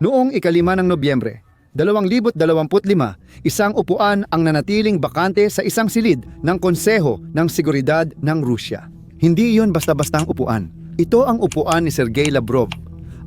Noong ikalima ng Nobyembre, 2025, isang upuan ang nanatiling bakante sa isang silid ng Konseho ng Seguridad ng Rusya. Hindi iyon basta-bastang upuan. Ito ang upuan ni Sergei Lavrov,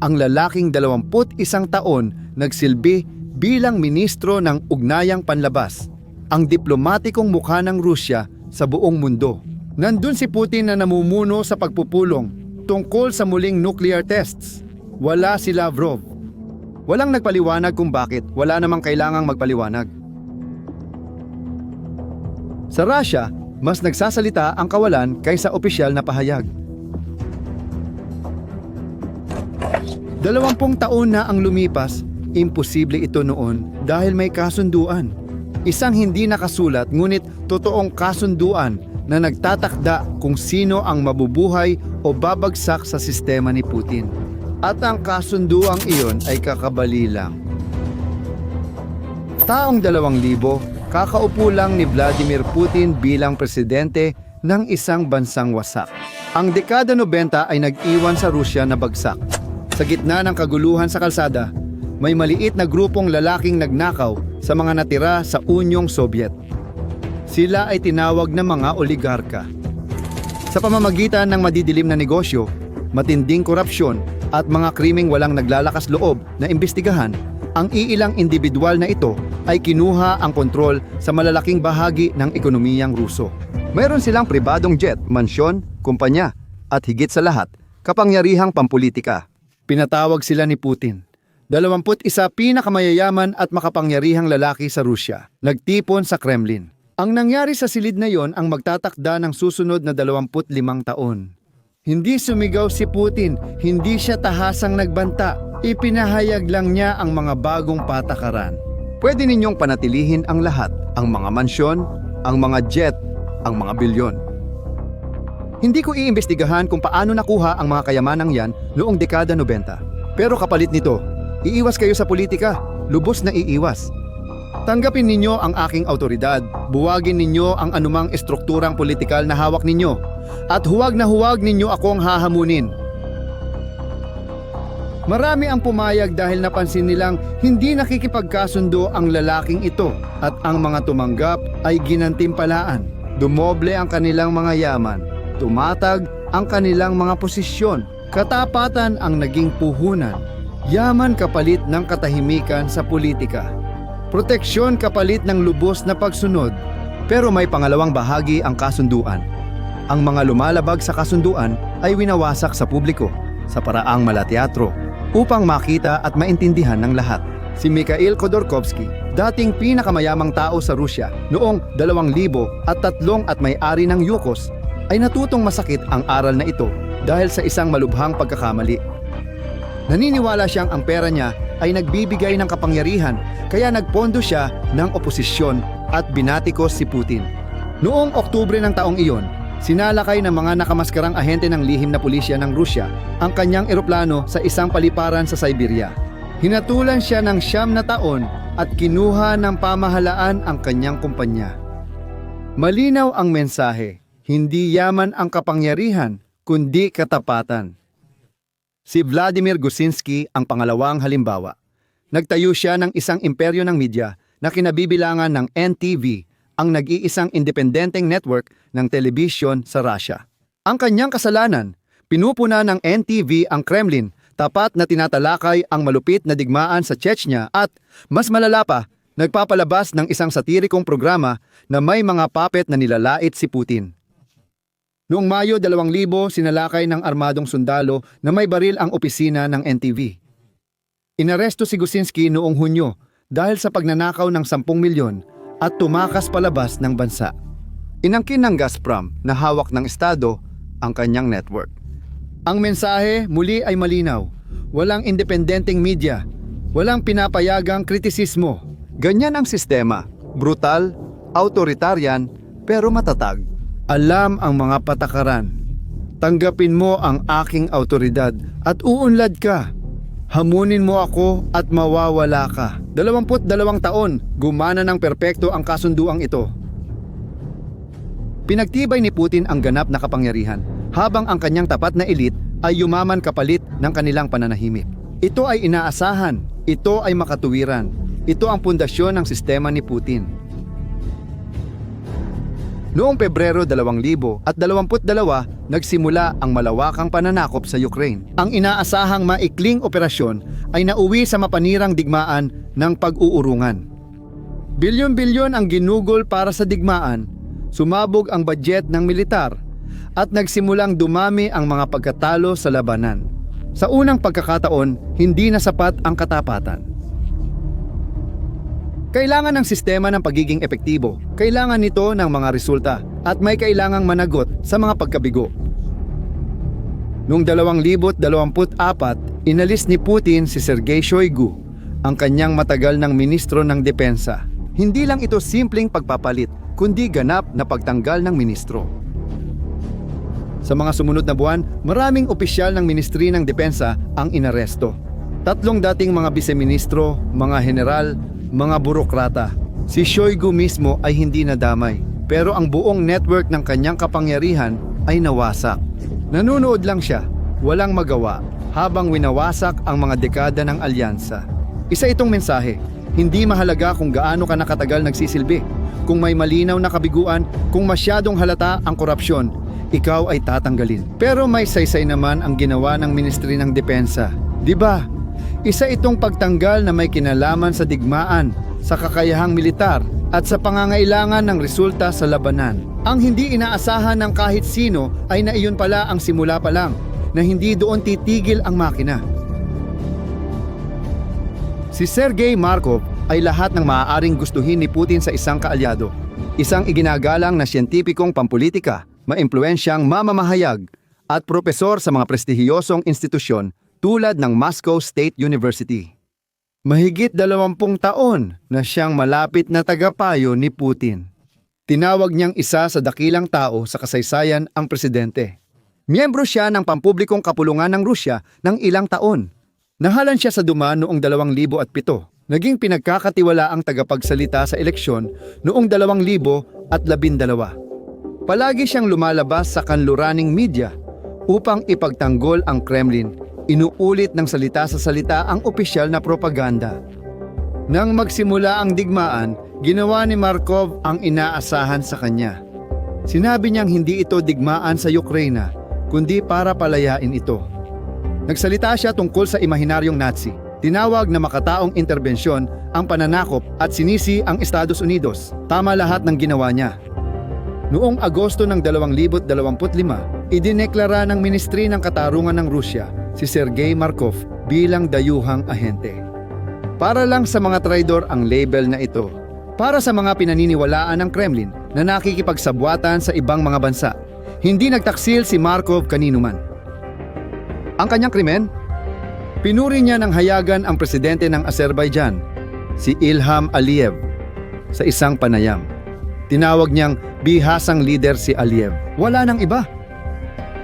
ang lalaking 21 taon nagsilbi bilang ministro ng Ugnayang Panlabas, ang diplomatikong mukha ng Rusya sa buong mundo. Nandun si Putin na namumuno sa pagpupulong tungkol sa muling nuclear tests. Wala si Lavrov. Walang nagpaliwanag kung bakit, wala namang kailangang magpaliwanag. Sa Russia, mas nagsasalita ang kawalan kaysa opisyal na pahayag. Dalawampung taon na ang lumipas, imposible ito noon dahil may kasunduan. Isang hindi nakasulat ngunit totoong kasunduan na nagtatakda kung sino ang mabubuhay o babagsak sa sistema ni Putin. At ang kasunduang iyon ay kakabali lang. Taong 2000, kakaupo lang ni Vladimir Putin bilang presidente ng isang bansang wasak. Ang dekada 90 ay nag-iwan sa Rusya na bagsak. Sa gitna ng kaguluhan sa kalsada, may maliit na grupong lalaking nagnakaw sa mga natira sa Unyong Soviet. Sila ay tinawag na mga oligarka. Sa pamamagitan ng madidilim na negosyo, matinding korupsyon at mga krimeng walang naglalakas loob na imbestigahan, ang iilang individual na ito ay kinuha ang kontrol sa malalaking bahagi ng ekonomiyang Ruso. Mayroon silang pribadong jet, mansyon, kumpanya, at higit sa lahat, kapangyarihang pampolitika. Pinatawag sila ni Putin. 21 pinakamayayaman at makapangyarihang lalaki sa Rusya, nagtipon sa Kremlin. Ang nangyari sa silid na yon ang magtatakda ng susunod na 25 taon. Hindi sumigaw si Putin, hindi siya tahasang nagbanta. Ipinahayag lang niya ang mga bagong patakaran. Pwede ninyong panatilihin ang lahat, ang mga mansyon, ang mga jet, ang mga bilyon. Hindi ko iimbestigahan kung paano nakuha ang mga kayamanang yan noong dekada 90. Pero kapalit nito, iiwas kayo sa politika, lubos na iiwas. Tanggapin ninyo ang aking autoridad, buwagin ninyo ang anumang estrukturang politikal na hawak ninyo, at huwag na huwag ninyo akong hahamunin. Marami ang pumayag dahil napansin nilang hindi nakikipagkasundo ang lalaking ito at ang mga tumanggap ay ginantimpalaan. Dumoble ang kanilang mga yaman, tumatag ang kanilang mga posisyon, katapatan ang naging puhunan, yaman kapalit ng katahimikan sa politika. Proteksyon kapalit ng lubos na pagsunod, pero may pangalawang bahagi ang kasunduan. Ang mga lumalabag sa kasunduan ay winawasak sa publiko sa paraang malateatro upang makita at maintindihan ng lahat. Si Mikhail Khodorkovsky, dating pinakamayamang tao sa Rusya noong 2000 at tatlong at may-ari ng Yukos, ay natutong masakit ang aral na ito dahil sa isang malubhang pagkakamali. Naniniwala siyang ang pera niya ay nagbibigay ng kapangyarihan kaya nagpondo siya ng oposisyon at binatikos si Putin. Noong Oktubre ng taong iyon, sinalakay ng mga nakamaskarang ahente ng lihim na pulisya ng Rusya ang kanyang eroplano sa isang paliparan sa Siberia. Hinatulan siya ng siyam na taon at kinuha ng pamahalaan ang kanyang kumpanya. Malinaw ang mensahe, hindi yaman ang kapangyarihan, kundi katapatan. Si Vladimir Gusinski ang pangalawang halimbawa. Nagtayo siya ng isang imperyo ng media na kinabibilangan ng NTV, ang nag-iisang independenteng network ng telebisyon sa Russia. Ang kanyang kasalanan, pinupuna ng NTV ang Kremlin tapat na tinatalakay ang malupit na digmaan sa Chechnya at, mas malala pa, nagpapalabas ng isang satirikong programa na may mga puppet na nilalait si Putin. Noong Mayo 2000, sinalakay ng armadong sundalo na may baril ang opisina ng NTV. Inaresto si Gusinski noong Hunyo dahil sa pagnanakaw ng 10 milyon at tumakas palabas ng bansa. Inangkin ng Gazprom na hawak ng Estado ang kanyang network. Ang mensahe muli ay malinaw. Walang independenteng media. Walang pinapayagang kritisismo. Ganyan ang sistema. Brutal, autoritarian, pero matatag. Alam ang mga patakaran. Tanggapin mo ang aking autoridad at uunlad ka. Hamunin mo ako at mawawala ka. 22 taon, gumana ng perpekto ang kasunduang ito. Pinagtibay ni Putin ang ganap na kapangyarihan habang ang kanyang tapat na elite ay yumaman kapalit ng kanilang pananahimik. Ito ay inaasahan Ito ay makatuwiran. Ito ang pundasyon ng sistema ni Putin. Noong Pebrero 2022, nagsimula ang malawakang pananakop sa Ukraine. Ang inaasahang maikling operasyon ay nauwi sa mapanirang digmaan ng pag-uurungan. Bilyon-bilyon ang ginugol para sa digmaan, sumabog ang budget ng militar, at nagsimulang dumami ang mga pagkatalo sa labanan. Sa unang pagkakataon, hindi na sapat ang katapatan. Kailangan ng sistema ng pagiging epektibo. Kailangan nito ng mga resulta at may kailangang managot sa mga pagkabigo. Noong 2024, inalis ni Putin si Sergei Shoigu, ang kanyang matagal ng ministro ng depensa. Hindi lang ito simpleng pagpapalit, kundi ganap na pagtanggal ng ministro. Sa mga sumunod na buwan, maraming opisyal ng Ministry ng Depensa ang inaresto. Tatlong dating mga biseministro, mga general, mga burokrata. Si Shoigu mismo ay hindi nadamay, pero ang buong network ng kanyang kapangyarihan ay nawasak. Nanunood lang siya, walang magawa, habang winawasak ang mga dekada ng alyansa. Isa itong mensahe, hindi mahalaga kung gaano ka nakatagal nagsisilbi. Kung may malinaw na kabiguan, kung masyadong halata ang korupsyon, ikaw ay tatanggalin. Pero may saysay naman ang ginawa ng Ministry ng Depensa. Di ba? Isa itong pagtanggal na may kinalaman sa digmaan, sa kakayahang militar, at sa pangangailangan ng resulta sa labanan. Ang hindi inaasahan ng kahit sino ay na iyon pala ang simula pa lang, na hindi doon titigil ang makina. Si Sergei Markov ay lahat ng maaaring gustuhin ni Putin sa isang kaalyado. Isang iginagalang na siyentipikong pampolitika, maimpluensyang mamamahayag, at propesor sa mga prestihiyosong institusyon tulad ng Moscow State University. Mahigit dalawampung taon na siyang malapit na tagapayo ni Putin. Tinawag niyang isa sa dakilang tao sa kasaysayan ang presidente. Miyembro siya ng pampublikong kapulungan ng Rusya ng ilang taon. Nahalan siya sa Duma noong 2007. Naging pinagkakatiwala ang tagapagsalita sa eleksyon noong 2012. Palagi siyang lumalabas sa kanluraning media upang ipagtanggol ang Kremlin. Inuulit ng salita sa salita ang opisyal na propaganda. Nang magsimula ang digmaan, ginawa ni Markov ang inaasahan sa kanya. Sinabi niyang hindi ito digmaan sa Ukraina, kundi para palayain ito. Nagsalita siya tungkol sa imahinaryong Nazi. Tinawag na makataong interbensyon ang pananakop at sinisi ang Estados Unidos. Tama lahat ng ginawa niya. Noong Agosto ng 2025, idineklara ng Ministry ng Katarungan ng Rusya si Sergei Markov bilang dayuhang ahente. Para lang sa mga traidor ang label na ito. Para sa mga pinaniniwalaan ng Kremlin na nakikipagsabwatan sa ibang mga bansa. Hindi nagtaksil si Markov kanino man. Ang kanyang krimen? Pinuri niya ng hayagan ang presidente ng Azerbaijan, si Ilham Aliyev, sa isang panayam. Tinawag niyang bihasang leader si Aliyev. Wala nang iba.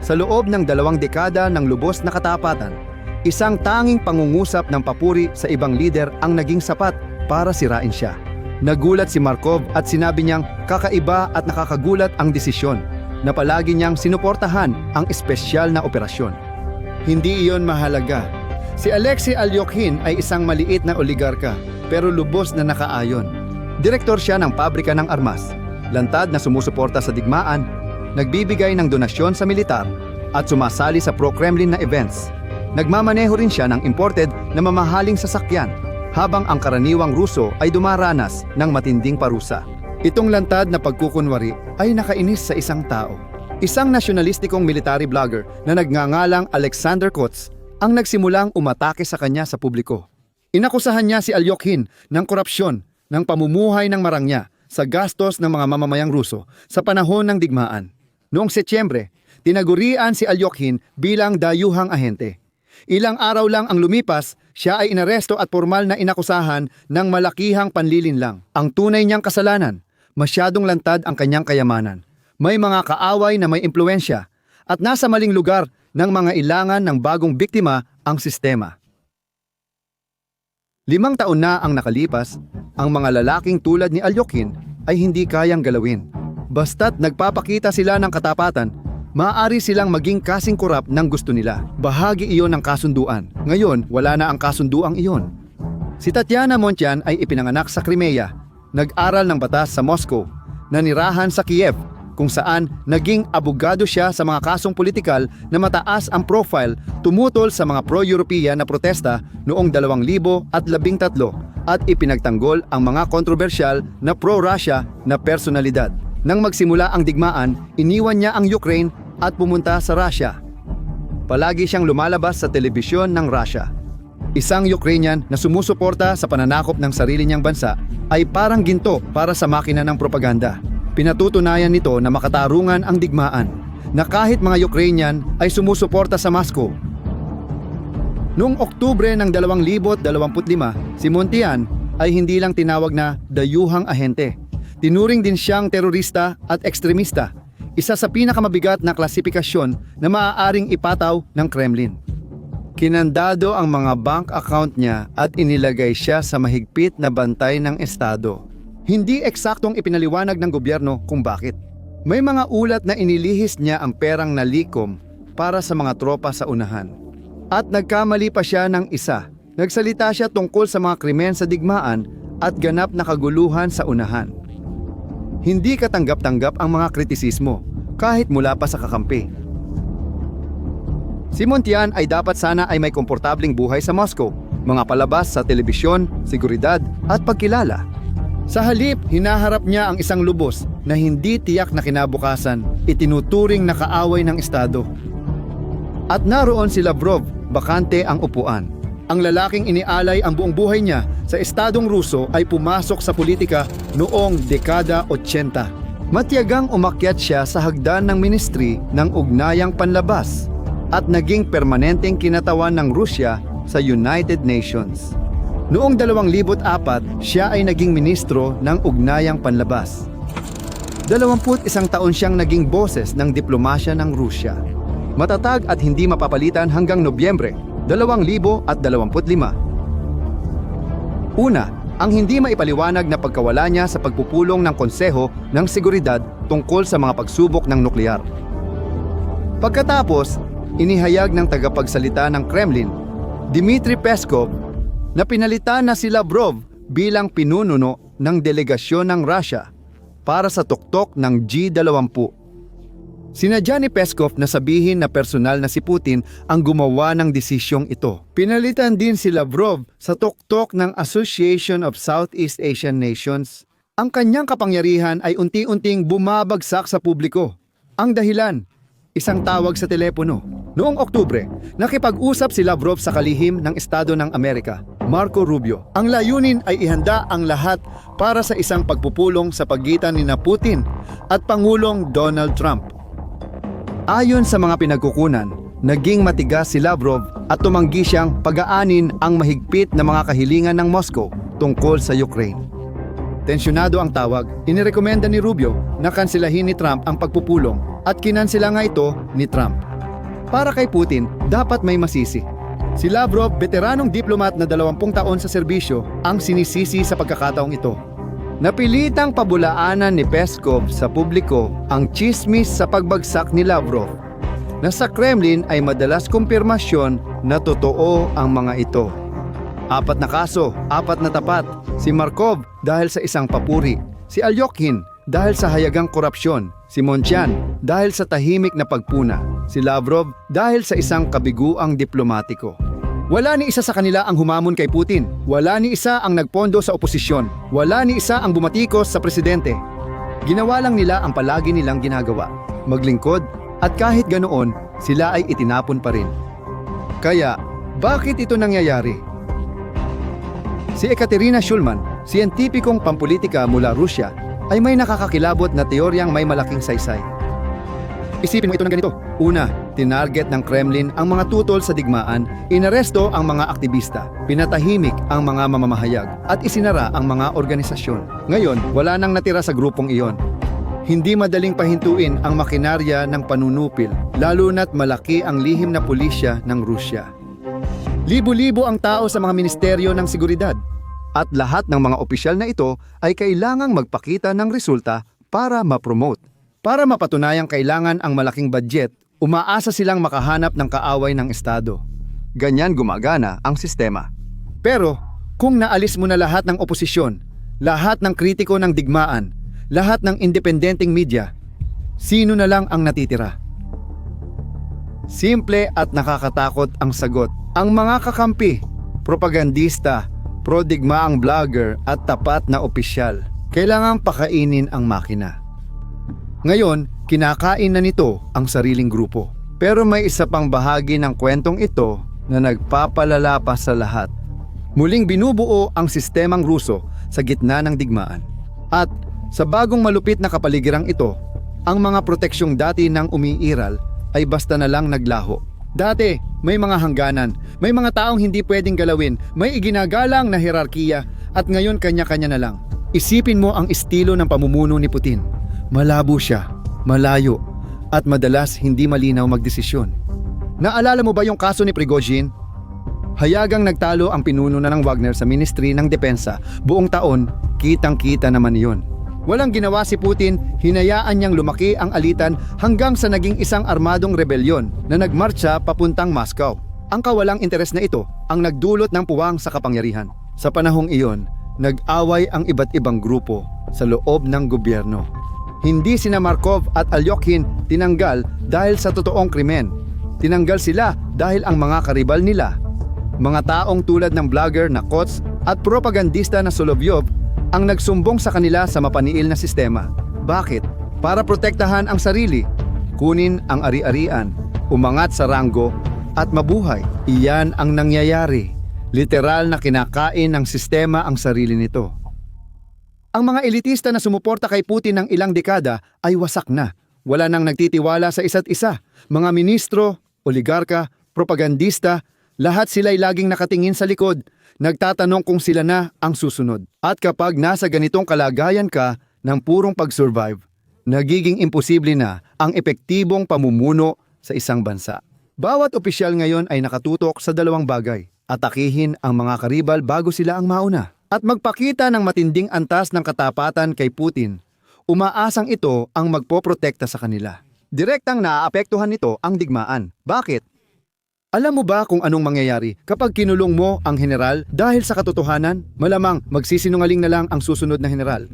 Sa loob ng dalawang dekada ng lubos na katapatan, isang tanging pangungusap ng papuri sa ibang leader ang naging sapat para sirain siya. Nagulat si Markov at sinabi niyang kakaiba at nakakagulat ang desisyon na palagi niyang sinuportahan ang espesyal na operasyon. Hindi iyon mahalaga. Si Alexei Alyokhin ay isang maliit na oligarka pero lubos na nakaayon. Direktor siya ng pabrika ng armas, lantad na sumusuporta sa digmaan, nagbibigay ng donasyon sa militar at sumasali sa pro-Kremlin na events. Nagmamaneho rin siya ng imported na mamahaling sasakyan habang ang karaniwang Ruso ay dumaranas ng matinding parusa. Itong lantad na pagkukunwari ay nakainis sa isang tao. Isang nasyonalistikong military blogger na nagngangalang Alexander Kotz ang nagsimulang umatake sa kanya sa publiko. Inakusahan niya si Alyokhin ng korupsyon, ng pamumuhay ng marangya sa gastos ng mga mamamayang Ruso sa panahon ng digmaan. Noong Setyembre, tinagurian si Alyokhin bilang dayuhang ahente. Ilang araw lang ang lumipas, siya ay inaresto at formal na inakusahan ng malakihang panlilinlang. Ang tunay niyang kasalanan, masyadong lantad ang kanyang kayamanan. May mga kaaway na may impluensya at nasa maling lugar ng mga ilangan ng bagong biktima ang sistema. Limang taon na ang nakalipas, ang mga lalaking tulad ni Alyokhin ay hindi kayang galawin. Basta't nagpapakita sila ng katapatan, maaari silang maging kasing kurap ng gusto nila. Bahagi iyon ng kasunduan. Ngayon, wala na ang kasunduang iyon. Si Tatiana Montian ay ipinanganak sa Crimea, nag-aral ng batas sa Moscow, nanirahan sa Kiev, kung saan naging abogado siya sa mga kasong politikal na mataas ang profile tumutol sa mga pro-European na protesta noong 2013 at ipinagtanggol ang mga kontrobersyal na pro-Russia na personalidad. Nang magsimula ang digmaan, iniwan niya ang Ukraine at pumunta sa Russia. Palagi siyang lumalabas sa telebisyon ng Russia. Isang Ukrainian na sumusuporta sa pananakop ng sarili niyang bansa ay parang ginto para sa makina ng propaganda. Pinatutunayan nito na makatarungan ang digmaan na kahit mga Ukrainian ay sumusuporta sa Moscow. Noong Oktubre ng 2025, si Montian ay hindi lang tinawag na dayuhang ahente. Tinuring din siyang terorista at ekstremista, isa sa pinakamabigat na klasifikasyon na maaaring ipataw ng Kremlin. Kinandado ang mga bank account niya at inilagay siya sa mahigpit na bantay ng Estado. Hindi eksaktong ipinaliwanag ng gobyerno kung bakit. May mga ulat na inilihis niya ang perang nalikom para sa mga tropa sa unahan. At nagkamali pa siya ng isa. Nagsalita siya tungkol sa mga krimen sa digmaan at ganap na kaguluhan sa unahan. Hindi katanggap-tanggap ang mga kritisismo kahit mula pa sa kakampi. Si Montian ay dapat sana ay may komportabling buhay sa Moscow, mga palabas sa telebisyon, seguridad at pagkilala. Sa halip, hinaharap niya ang isang lubos na hindi tiyak na kinabukasan, itinuturing na kaaway ng Estado. At naroon si Lavrov, bakante ang upuan. Ang lalaking inialay ang buong buhay niya sa Estadong Ruso ay pumasok sa politika noong dekada 80. Matiyagang umakyat siya sa hagdan ng Ministry ng Ugnayang Panlabas at naging permanenteng kinatawan ng Rusya sa United Nations. Noong 2004, siya ay naging ministro ng Ugnayang Panlabas. 21 taon siyang naging boses ng diplomasya ng Rusya. Matatag at hindi mapapalitan hanggang Nobyembre 2025. Una, ang hindi maipaliwanag na pagkawala niya sa pagpupulong ng Konseho ng Seguridad tungkol sa mga pagsubok ng nuklear. Pagkatapos, inihayag ng tagapagsalita ng Kremlin, Dmitry Peskov, na pinalitan na si Lavrov bilang pinununo ng delegasyon ng Russia para sa tuktok ng G20. Sinadya ni Peskov na sabihin na personal na si Putin ang gumawa ng desisyong ito. Pinalitan din si Lavrov sa tuktok ng Association of Southeast Asian Nations. Ang kanyang kapangyarihan ay unti-unting bumabagsak sa publiko. Ang dahilan, isang tawag sa telepono. Noong Oktubre, nakipag-usap si Lavrov sa kalihim ng Estado ng Amerika, Marco Rubio. Ang layunin ay ihanda ang lahat para sa isang pagpupulong sa pagitan ni na Putin at Pangulong Donald Trump. Ayon sa mga pinagkukunan, naging matigas si Lavrov at tumanggi siyang pag-aanin ang mahigpit na mga kahilingan ng Moscow tungkol sa Ukraine. Tensyonado ang tawag, inirekomenda ni Rubio na kansilahin ni Trump ang pagpupulong at kinansila nga ito ni Trump. Para kay Putin, dapat may masisi. Si Lavrov, veteranong diplomat na 20 taon sa serbisyo, ang sinisisi sa pagkakataong ito. Napilitang pabulaanan ni Peskov sa publiko ang chismis sa pagbagsak ni Lavrov na sa Kremlin ay madalas kumpirmasyon na totoo ang mga ito. Apat na kaso, apat na tapat. Si Markov dahil sa isang papuri. Si Alyokhin dahil sa hayagang korupsyon. Si Montian dahil sa tahimik na pagpuna. Si Lavrov dahil sa isang kabiguang diplomatiko. Wala ni isa sa kanila ang humamon kay Putin. Wala ni isa ang nagpondo sa oposisyon. Wala ni isa ang bumatikos sa presidente. Ginawa lang nila ang palagi nilang ginagawa. Maglingkod at kahit ganoon, sila ay itinapon pa rin. Kaya, bakit ito nangyayari? Si Ekaterina Schulman, siyentipikong pampolitika mula Rusya, ay may nakakakilabot na teoryang may malaking saysay. Isipin mo ito ng ganito. Una, tinarget ng Kremlin ang mga tutol sa digmaan, inaresto ang mga aktivista, pinatahimik ang mga mamamahayag, at isinara ang mga organisasyon. Ngayon, wala nang natira sa grupong iyon. Hindi madaling pahintuin ang makinarya ng panunupil, lalo na't malaki ang lihim na pulisya ng Rusya. Libo-libo ang tao sa mga ministeryo ng seguridad, at lahat ng mga opisyal na ito ay kailangang magpakita ng resulta para ma-promote. Para mapatunayang kailangan ang malaking budget, umaasa silang makahanap ng kaaway ng Estado. Ganyan gumagana ang sistema. Pero, Kung naalis mo na lahat ng oposisyon, lahat ng kritiko ng digmaan, lahat ng independenteng media, sino na lang ang natitira? Simple at nakakatakot ang sagot. Ang mga kakampi, propagandista, prodigmaang vlogger at tapat na opisyal, kailangang pakainin ang makina. Ngayon, kinakain na nito ang sariling grupo. Pero may isa pang bahagi ng kwentong ito na nagpapalala pa sa lahat. Muling binubuo ang sistemang Ruso sa gitna ng digmaan. At sa bagong malupit na kapaligiran ito, ang mga proteksyong dati ng umiiral ay basta na lang naglaho. Dati, may mga hangganan, may mga taong hindi pwedeng galawin, may iginagalang na hierarkiya at ngayon kanya-kanya na lang. Isipin mo ang estilo ng pamumuno ni Putin. Malabo siya, malayo, at madalas hindi malinaw magdesisyon. Naalala mo ba yung kaso ni Prigozhin? Hayagang nagtalo ang pinuno na ng Wagner sa Ministry ng Depensa buong taon, kitang-kita naman iyon. Walang ginawa si Putin, hinayaan niyang lumaki ang alitan hanggang sa naging isang armadong rebelyon na nagmarcha papuntang Moscow. Ang kawalang interes na ito ang nagdulot ng puwang sa kapangyarihan. Sa panahong iyon, nag-away ang iba't ibang grupo sa loob ng gobyerno. Hindi sina Markov at Alyokhin tinanggal dahil sa totoong krimen. Tinanggal sila dahil ang mga karibal nila, mga taong tulad ng vlogger na Kots at propagandista na Solovyov ang nagsumbong sa kanila sa mapaniil na sistema. Bakit? Para protektahan ang sarili, kunin ang ari-arian, umangat sa ranggo at mabuhay. Iyan ang nangyayari. Literal na kinakain ng sistema ang sarili nito. Ang mga elitista na sumuporta kay Putin ng ilang dekada ay wasak na. Wala nang nagtitiwala sa isa't isa. Mga ministro, oligarka, propagandista, lahat sila'y laging nakatingin sa likod, nagtatanong kung sila na ang susunod. At kapag nasa ganitong kalagayan ka ng purong pag-survive, nagiging imposible na ang epektibong pamumuno sa isang bansa. Bawat opisyal ngayon ay nakatutok sa dalawang bagay. Atakihin ang mga karibal bago sila ang mauna. At magpakita ng matinding antas ng katapatan kay Putin. Umaasang ito ang magpoprotekta sa kanila. Direktang naaapektuhan nito ang digmaan. Bakit? Alam mo ba kung anong mangyayari kapag kinulong mo ang general dahil sa katotohanan? Malamang magsisinungaling na lang ang susunod na general.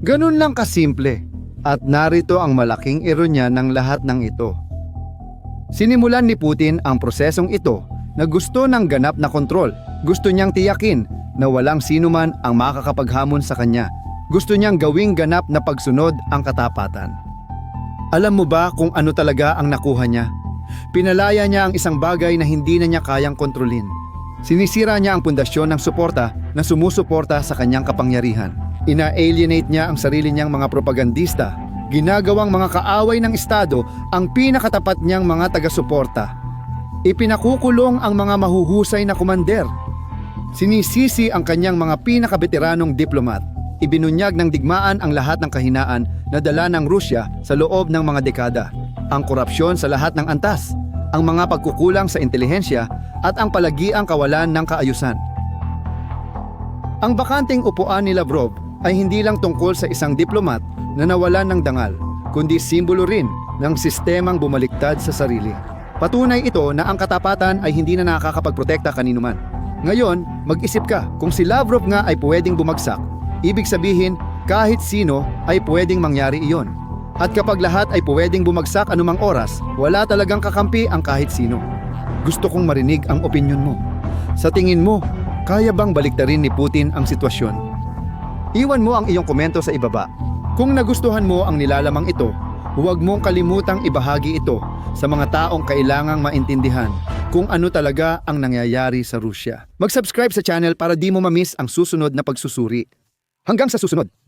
Ganun lang kasimple. At narito ang malaking ironya ng lahat ng ito. Sinimulan ni Putin ang prosesong ito na gusto ng ganap na kontrol. Gusto niyang tiyakin na walang sino man ang makakapaghamon sa kanya. Gusto niyang gawing ganap na pagsunod ang katapatan. Alam mo ba kung ano talaga ang nakuha niya? Pinalaya niya ang isang bagay na hindi na niya kayang kontrolin. Sinisira niya ang pundasyon ng suporta na sumusuporta sa kanyang kapangyarihan. Ina-alienate niya ang sarili niyang mga propagandista. Ginagawang mga kaaway ng Estado ang pinakatapat niyang mga taga-suporta. Ipinakukulong ang mga mahuhusay na kumander. Sinisisi ang kanyang mga pinakabeteranong diplomat. Ibinunyag ng digmaan ang lahat ng kahinaan na dala ng Rusya sa loob ng mga dekada. Ang korupsyon sa lahat ng antas, ang mga pagkukulang sa intelihensya at ang palagiang kawalan ng kaayusan. Ang bakanting upuan ni Lavrov ay hindi lang tungkol sa isang diplomat na nawalan ng dangal, kundi simbolo rin ng sistemang bumaliktad sa sarili. Patunay ito na ang katapatan ay hindi na nakakapagprotekta kanino man. Ngayon, mag-isip ka kung si Lavrov nga ay pwedeng bumagsak, ibig sabihin kahit sino ay pwedeng mangyari iyon. At kapag lahat ay pwedeng bumagsak anumang oras, wala talagang kakampi ang kahit sino. Gusto kong marinig ang opinyon mo. Sa tingin mo, kaya bang baliktarin ni Putin ang sitwasyon? Iwan mo ang iyong komento sa ibaba. Kung nagustuhan mo ang nilalamang ito, huwag mong kalimutang ibahagi ito sa mga taong kailangang maintindihan kung ano talaga ang nangyayari sa Rusya. Mag-subscribe sa channel para di mo mamiss ang susunod na pagsusuri. Hanggang sa susunod!